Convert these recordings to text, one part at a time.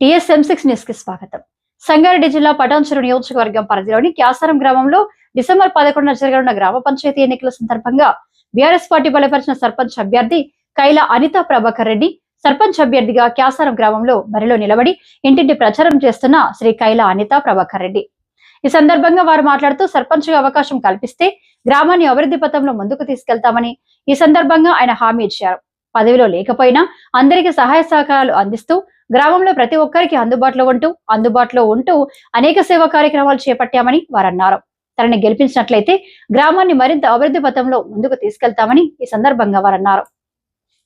TSM six న్యూస్కి స్వాగతం. సంగారెడ్డి జిల్లా పటాన్చెరు నియోజకవర్గం పరిధిలోని క్యాసరం గ్రామంలో డిసెంబర్ పదకొండున జరగనున్న గ్రామ పంచాయతీ ఎన్నికల సందర్భంగా బీఆర్ఎస్ పార్టీ బలపరిచిన సర్పంచ్ అభ్యర్థి కైల అనిత ప్రభాకర్ రెడ్డి సర్పంచ్ అభ్యర్థిగా క్యాసారం గ్రామంలో బరిలో నిలబడి ఇంటింటి ప్రచారం చేస్తున్న శ్రీ కైల అనిత ప్రభాకర్ రెడ్డి. ఈ సందర్భంగా వారు మాట్లాడుతూ సర్పంచ్ అవకాశం కల్పిస్తే గ్రామాన్ని అభివృద్ధి పథంలో ముందుకు తీసుకెళ్తామని ఈ సందర్భంగా ఆయన హామీ ఇచ్చారు. పదవిలో లేకపోయినా అందరికీ సహాయ సహకారాలు అందిస్తూ గ్రామంలో ప్రతి ఒక్కరికి అందుబాటులో ఉంటూ అందుబాటులో ఉంటూ అనేక సేవా కార్యక్రమాలు చేపట్టామని వారు అన్నారు తనని గెలిపించినట్లయితే గ్రామాన్ని మరింత అభివృద్ధి పథంలో ముందుకు తీసుకెళ్తామని ఈ సందర్భంగా వారు అన్నారు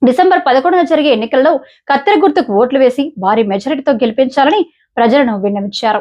డిసెంబర్ పదకొండున జరిగే ఎన్నికల్లో కత్తెర గుర్తుకు ఓట్లు వేసి భారీ మెజారిటీతో గెలిపించాలని ప్రజలను విన్నవించారు.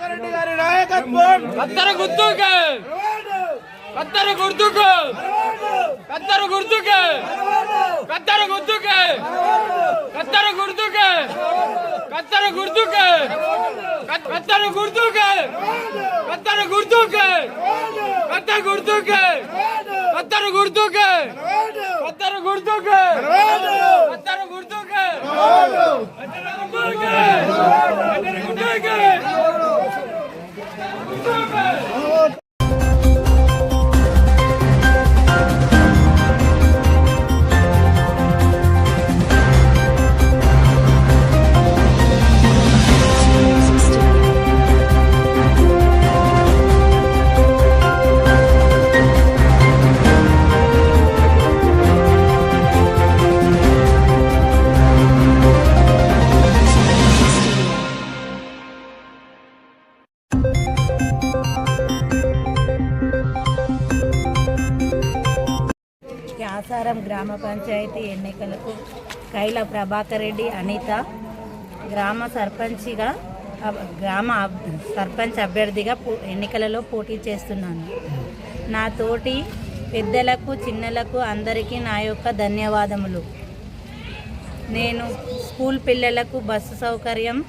ప్రభాకర్ రెడ్డి గారి నాయకత్వం కత్తెర గుర్తుకే కత్తెర గుర్తుకు కత్తెర గుర్తుకే కత్తెర గుర్తుకే కత్తెర గుర్తుకే కత్తెర గుర్తుకే కత్తెర గుర్తుకే కత్తెర గుర్తుకే కత్తెర గుర్తుకే కత్తెర గుర్తుకే కత్తెర గుర్తుకే కత్తెర గుర్తుకే కత్తెర గుర్తుకే Super క్యాసారం గ్రామ పంచాయతీ ఎన్నికలకు కైల ప్రభాకర్ రెడ్డి అనిత గ్రామ సర్పంచిగా గ్రామ సర్పంచ్ అభ్యర్థిగా పో- ఎన్నికలలో పోటీ చేస్తున్నాను. నా తోటి పెద్దలకు చిన్నలకు అందరికీ నా యొక్క ధన్యవాదములు. నేను స్కూల్ పిల్లలకు బస్సు సౌకర్యం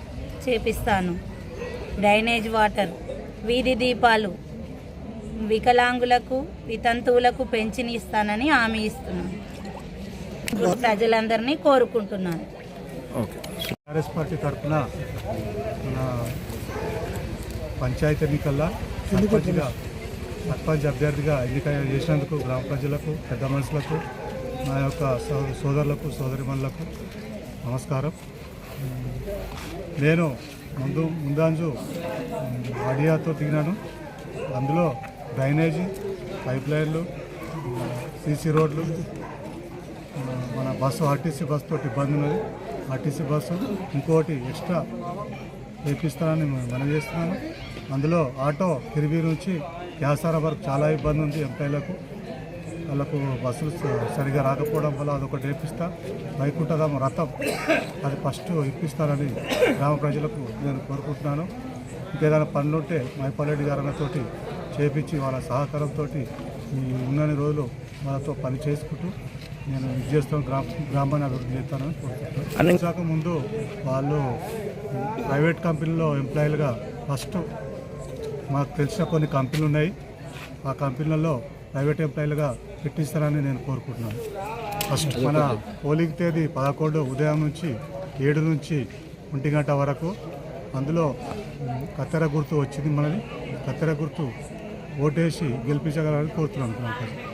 చేపిస్తాను. డ్రైనేజ్ వాటర్ వీధి దీపాలు వికలాంగులకు వితంతువులకు పెన్షన్ ఇస్తానని హామీ ఇస్తున్నాను ప్రజలందరినీ కోరుకుంటున్నాను. టీఆర్ఎస్ పార్టీ తరఫున మన పంచాయతీ ఎన్నికల్లో సర్పంచ్గా సర్పంచ్ అభ్యర్థిగా ఎన్నిక చేసినందుకు గ్రామ ప్రజలకు పెద్ద మనుషులకు నా యొక్క సోదరులకు సోదరిమణులకు నమస్కారం. నేను ముందు ముందంజు అడియాతో ఆడియాతో దిగినాను. అందులో డ్రైనేజీ పైప్ లైన్లు సీసీ రోడ్లు మన బస్సు ఆర్టీసీ బస్సు తోటి ఇబ్బంది ఉన్నది. ఆర్టీసీ బస్సు ఇంకోటి ఎక్స్ట్రా వేపిస్తానని మనం చేస్తున్నాను అందులో ఆటో తిరిగి నుంచి వ్యాసార వరకు చాలా ఇబ్బంది ఉంది ఎంపీలకు వాళ్ళకు బస్సులు సరిగా రాకపోవడం వల్ల అదొకటి వేపిస్తా వైకుంఠధామ రథం అది ఫస్ట్ ఇప్పిస్తానని గ్రామ ప్రజలకు నేను కోరుకుంటున్నాను. ఇంకేదైనా పనులుంటే మైపాలరెడ్డి గారన్నతోటి చేపించి వాళ్ళ సహకారంతో ఈ ఉన్నన్ని రోజులు వాళ్ళతో పని చేసుకుంటూ నేను చేస్తాను గ్రామ గ్రామాన్ని అభివృద్ధి చేస్తానని కోరుకుంటున్నాను. వచ్చాక ముందు వాళ్ళు ప్రైవేట్ కంపెనీలో ఎంప్లాయీలుగా ఫస్ట్ మాకు తెలిసిన కొన్ని కంపెనీలు ఉన్నాయి. ఆ కంపెనీలలో ప్రైవేట్ ఎంప్లాయీలుగా పెట్టిస్తారని నేను కోరుకుంటున్నాను. ఫస్ట్ మన పోలింగ్ తేదీ పదకొండు ఉదయం నుంచి ఏడు నుంచి ఒంటి గంట వరకు అందులో కత్తెర గుర్తు వచ్చింది మనది. కత్తెర గుర్తు ఓటేసి గెలిపించగలని కోరుతున్నాను.